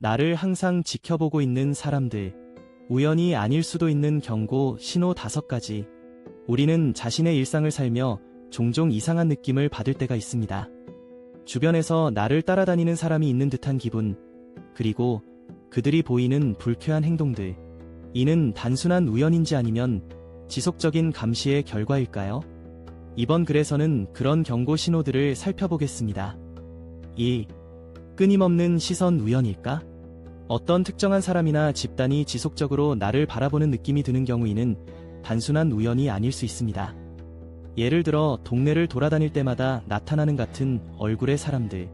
나를 항상 지켜보고 있는 사람들, 우연이 아닐 수도 있는 경고, 신호 다섯 가지. 우리는 자신의 일상을 살며 종종 이상한 느낌을 받을 때가 있습니다. 주변에서 나를 따라다니는 사람이 있는 듯한 기분, 그리고 그들이 보이는 불쾌한 행동들. 이는 단순한 우연인지 아니면 지속적인 감시의 결과일까요? 이번 글에서는 그런 경고 신호들을 살펴보겠습니다. 1. 끊임없는 시선 우연일까? 어떤 특정한 사람이나 집단이 지속적으로 나를 바라보는 느낌이 드는 경우에는 단순한 우연이 아닐 수 있습니다. 예를 들어 동네를 돌아다닐 때마다 나타나는 같은 얼굴의 사람들.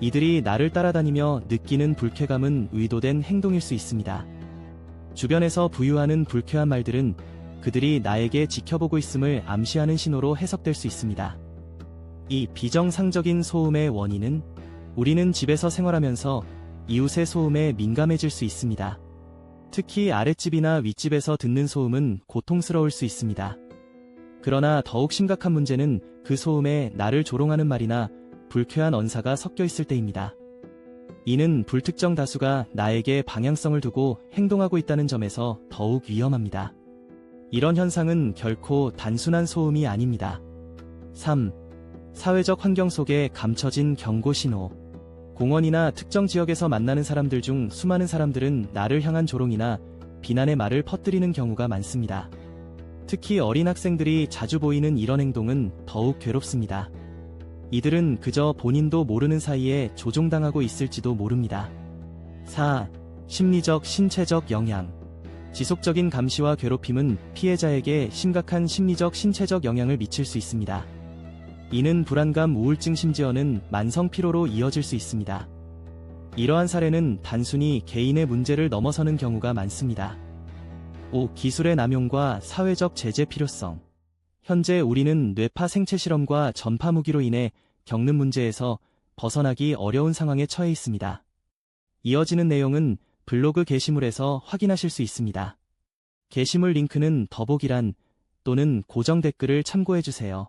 이들이 나를 따라다니며 느끼는 불쾌감은 의도된 행동일 수 있습니다. 주변에서 부유하는 불쾌한 말들은 그들이 나에게 지켜보고 있음을 암시하는 신호로 해석될 수 있습니다. 이 비정상적인 소음의 원인은 우리는 집에서 생활하면서 이웃의 소음에 민감해질 수 있습니다. 특히 아랫집이나 윗집에서 듣는 소음은 고통스러울 수 있습니다. 그러나 더욱 심각한 문제는 그 소음에 나를 조롱하는 말이나 불쾌한 언사가 섞여 있을 때입니다. 이는 불특정 다수가 나에게 방향성을 두고 행동하고 있다는 점에서 더욱 위험합니다. 이런 현상은 결코 단순한 소음이 아닙니다. 3. 사회적 환경 속에 감춰진 경고 신호. 공원이나 특정 지역에서 만나는 사람들 중 수많은 사람들은 나를 향한 조롱이나 비난의 말을 퍼뜨리는 경우가 많습니다. 특히 어린 학생들이 자주 보이는 이런 행동은 더욱 괴롭습니다. 이들은 그저 본인도 모르는 사이에 조종당하고 있을지도 모릅니다. 4. 심리적, 신체적 영향. 지속적인 감시와 괴롭힘은 피해자에게 심각한 심리적, 신체적 영향을 미칠 수 있습니다. 이는 불안감, 우울증, 심지어는 만성 피로로 이어질 수 있습니다. 이러한 사례는 단순히 개인의 문제를 넘어서는 경우가 많습니다. 5. 기술의 남용과 사회적 제재 필요성. 현재 우리는 뇌파 생체 실험과 전파 무기로 인해 겪는 문제에서 벗어나기 어려운 상황에 처해 있습니다. 이어지는 내용은 블로그 게시물에서 확인하실 수 있습니다. 게시물 링크는 더보기란 또는 고정 댓글을 참고해 주세요.